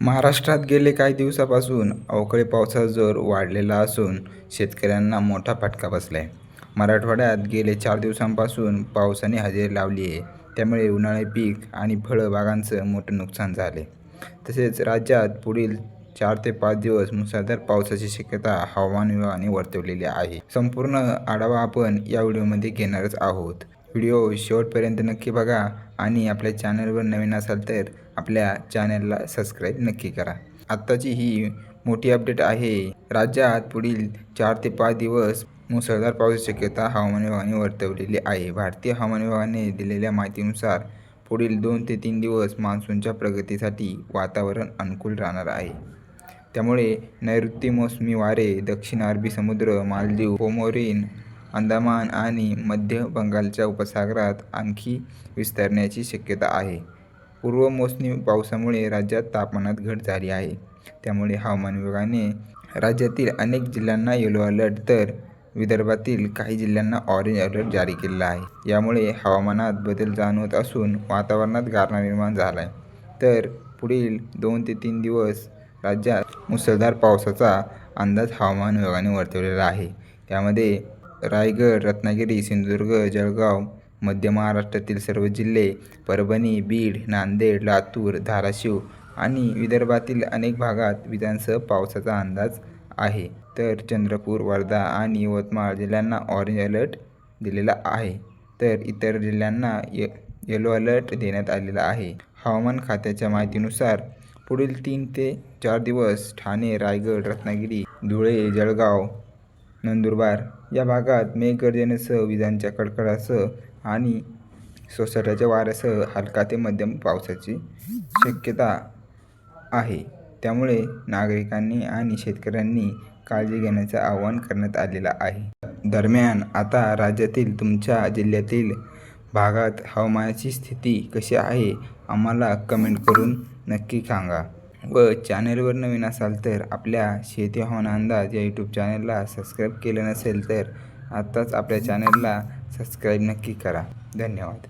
महाराष्ट्रात गेले काही दिवसापासून अवकाळी पावसाचा जोर वाढलेला असून शेतकऱ्यांना मोठा फटका बसला आहे मराठवाड्यात गेले चार दिवसांपासून पावसाने हजेरी लावली आहे. त्यामुळे उन्हाळी पीक आणि फळबागांचं मोठं नुकसान झाले तसेच राज्यात पुढील चार ते पाच दिवस मुसळधार पावसाची शक्यता हवामान विभागाने वर्तवलेली आहे. संपूर्ण आढावा आपण या व्हिडिओमध्ये घेणारच आहोत. व्हिडिओ शेवटपर्यंत नक्की बघा आणि आपल्या चॅनलवर नवीन असाल तर आपल्या चॅनलला सबस्क्राईब नक्की करा. आत्ताची ही मोठी अपडेट आहे राज्यात पुढील चार ते पाच दिवस मुसळधार पाऊस शक्यता हवामान विभागाने वर्तवलेली आहे. भारतीय हवामान विभागाने दिलेल्या माहितीनुसार पुढील दोन ते तीन दिवस मान्सूनच्या प्रगतीसाठी वातावरण अनुकूल राहणार आहे. त्यामुळे नैऋत्य मोसमी वारे दक्षिण अरबी समुद्र मालदीव कोमोरिन अंदमान आणि मध्य बंगालच्या उपसागरात आणखी विस्तारण्याची शक्यता आहे. पूर्व मोसमी पावसामुळे राज्यात तापमानात घट झाली आहे. त्यामुळे हवामान विभागाने राज्यातील अनेक जिल्ह्यांना येलो अलर्ट तर विदर्भातील काही जिल्ह्यांना ऑरेंज अलर्ट जारी केलेला आहे. यामुळे हवामानात बदल जाणवत असून वातावरणात गारणा निर्माण झाला आहे तर पुढील दोन ते तीन दिवस राज्यात मुसळधार पावसाचा अंदाज हवामान विभागाने वर्तवलेला आहे. त्यामध्ये रायगड रत्नागिरी सिंधुदुर्ग जळगाव मध्य महाराष्ट्रातील सर्व जिल्हे परभणी बीड नांदेड लातूर धाराशिव आणि विदर्भातील अनेक भागात विधानसह पावसाचा अंदाज आहे. तर चंद्रपूर वर्धा आणि यवतमाळ जिल्ह्यांना ऑरेंज अलर्ट दिलेला आहे. तर इतर जिल्ह्यांना य येलो अलर्ट देण्यात आलेला आहे. हवामान खात्याच्या माहितीनुसार पुढील तीन ते चार दिवस ठाणे रायगड रत्नागिरी धुळे जळगाव नंदुरबार या भागात मेघगर्जनेसह विजांच्या कडकडासह आणि सोसाट्याच्या वाऱ्यासह हलका ते मध्यम पावसाची शक्यता आहे. त्यामुळे नागरिकांनी आणि शेतकऱ्यांनी काळजी घेण्याचं आवाहन करण्यात आलेलं आहे. दरम्यान आता राज्यातील तुमच्या जिल्ह्यातील भागात हवामानाची स्थिती कशी आहे आम्हाला कमेंट करून नक्की सांगा. व चॅनलवर नवीन असाल तर आपल्या शेती हवामान अंदाज या यूट्यूब चॅनलला सबस्क्राईब केलं नसेल तर आत्ताच आपल्या चॅनलला सबस्क्राईब नक्की करा. धन्यवाद.